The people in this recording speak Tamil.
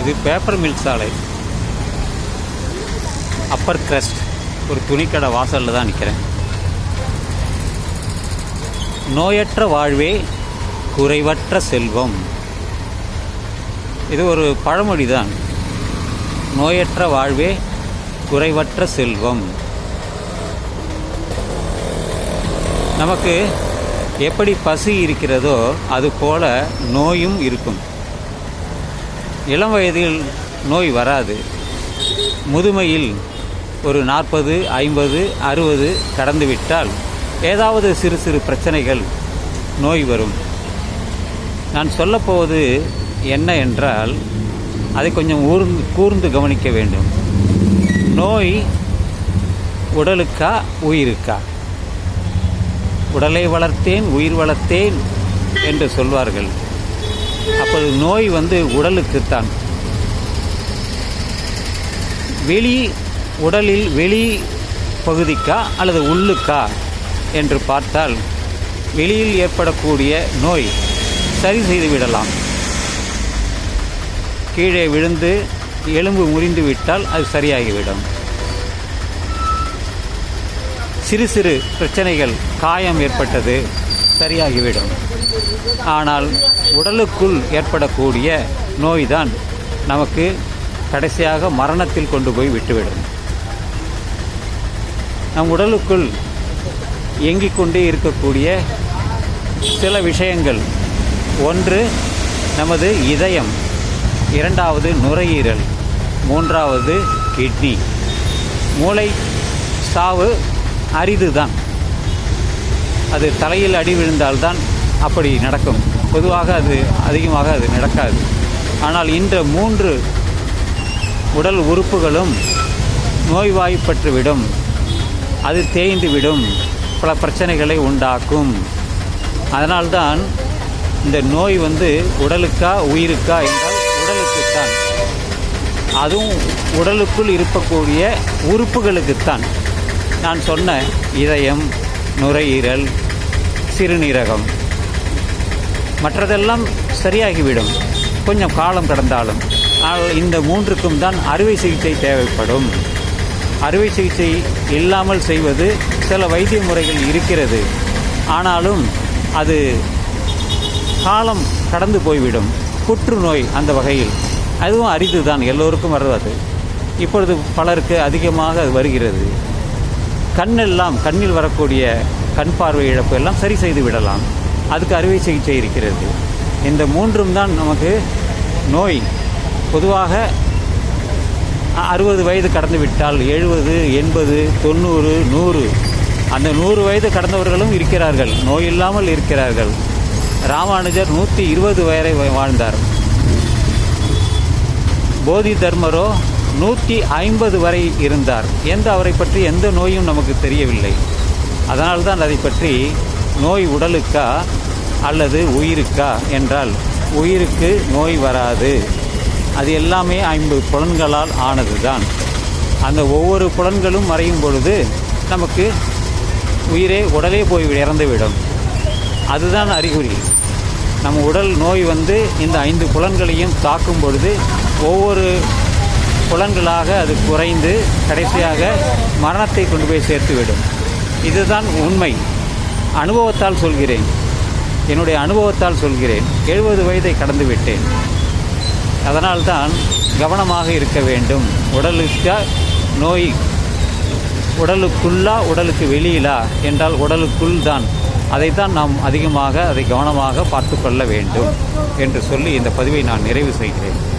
இது பேப்பர் மில் சாலை. அப்பர் கிரஸ்ட் ஒரு துணிக்கடை வாசலில் தான் நிற்கிறேன் நோயற்ற வாழ்வே குறைவற்ற செல்வம். இது ஒரு பழமொழி தான். நோயற்ற வாழ்வே குறைவற்ற செல்வம். நமக்கு எப்படி பசி இருக்கிறதோ அதுபோல நோயும் இருக்கும். இளம் வயதில் நோய் வராது. முதுமையில் ஒரு நாற்பது ஐம்பது அறுபது கடந்துவிட்டால் ஏதாவது சிறு சிறு பிரச்சனைகள் நோய் வரும். நான் சொல்லப்போவது என்ன என்றால் அதை கொஞ்சம் ஊர்ந்து கூர்ந்து கவனிக்க வேண்டும். நோய் உடலுக்கா உயிருக்கா? உடலை வளர்த்தேன் உயிர் வளர்த்தேன் என்று சொல்வார்கள். அப்போது நோய் வந்து உடலுக்குத்தான் வெளி உடலில் வெளி பகுதிக்கா அல்லது உள்ளுக்கா என்று பார்த்தால் வெளியில் ஏற்படக்கூடிய நோய் சரி செய்து விடலாம். கீழே விழுந்து எலும்பு முறிந்து விட்டால் அது சரியாகிவிடும். சிறு சிறு பிரச்சனைகள் காயம் ஏற்பட்டது சரியாகிவிடும். ஆனால் உடலுக்குள் ஏற்படக்கூடிய நோய்தான் நமக்கு கடைசியாக மரணத்தில் கொண்டு போய் விட்டுவிடும். நம் உடலுக்குள் இயங்கிக் கொண்டே இருக்கக்கூடிய சில விஷயங்கள். ஒன்று நமது இதயம். இரண்டாவது நுரையீரல். மூன்றாவது கிட்னி. மூளை சாவு அரிதுதான். அது தலையில் அடி விழுந்தால்தான் அப்படி நடக்கும். பொதுவாக அது அதிகமாக அது நடக்காது. ஆனால் இந்த மூன்று உடல் உறுப்புகளும் நோய்வாய்ப்பட்டுவிடும். அது தேய்ந்துவிடும். பல பிரச்சனைகளை உண்டாக்கும். அதனால்தான் இந்த நோய் வந்து உடலுக்கா உயிருக்கா என்றால் உடலுக்குத்தான். அதுவும் உடலுக்குள் இருக்கக்கூடிய உறுப்புகளுக்குத்தான். நான் சொன்ன இதயம் நுரையீரல் சிறுநீரகம் மற்றதெல்லாம் சரியாகிவிடும். கொஞ்சம் காலம் கடந்தாலும். ஆனால் இந்த மூன்றுக்கும் தான் அறுவை சிகிச்சை தேவைப்படும். அறுவை சிகிச்சை இல்லாமல் செய்வது சில வைத்திய முறைகள் இருக்கிறது. ஆனாலும் அது காலம் கடந்து போய்விடும். புற்றுநோய் அந்த வகையில். அதுவும் அரிது தான் எல்லோருக்கும் வருவது இப்பொழுது பலருக்கு அதிகமாக அது வருகிறது. கண்ணெல்லாம் கண்ணில் வரக்கூடிய கண் பார்வை இழப்பு எல்லாம் சரி செய்து விடலாம். அதுக்கு அறுவை சிகிச்சை இருக்கிறது. இந்த மூன்றும் தான் நமக்கு நோய். பொதுவாக அறுபது வயது கடந்து விட்டால் எழுபது எண்பது தொண்ணூறு நூறு. அந்த நூறு வயது கடந்தவர்களும் இருக்கிறார்கள். நோய் இல்லாமல் இருக்கிறார்கள். ராமானுஜர் நூற்றி இருபது வயதை வாழ்ந்தார். போதி தர்மரோ நூற்றி ஐம்பது வரை இருந்தார். எந்த அவரை பற்றி எந்த நோயும் நமக்கு தெரியவில்லை. அதனால்தான் அதை பற்றி நோய் உடலுக்கா அல்லது உயிருக்கா என்றால் உயிருக்கு நோய் வராது. அது எல்லாமே ஐம்பது புலன்களால் ஆனது தான் அந்த ஒவ்வொரு புலன்களும் மறையும் பொழுது நமக்கு உயிரே உடலே போய் இறந்துவிடும். அதுதான் அறிகுறி. நம்ம உடல் நோய் வந்து இந்த ஐந்து புலன்களையும் தாக்கும் பொழுது ஒவ்வொரு புலன்களாக அது குறைந்து கடைசியாக மரணத்தை கொண்டு போய் சேர்த்துவிடும். இதுதான் உண்மை. அனுபவத்தால் சொல்கிறேன். என்னுடைய அனுபவத்தால் சொல்கிறேன். எழுபது வயதை கடந்து விட்டேன். அதனால்தான் கவனமாக இருக்க வேண்டும். உடலுக்கு நோய் உடலுக்குள்ளா உடலுக்கு வெளியிலா என்றால் உடலுக்குள் தான். அதைத்தான் நாம் அதிகமாக அதை கவனமாக பார்த்து கொள்ள வேண்டும் என்று சொல்லி இந்த பதிவை நான் நிறைவு செய்கிறேன்.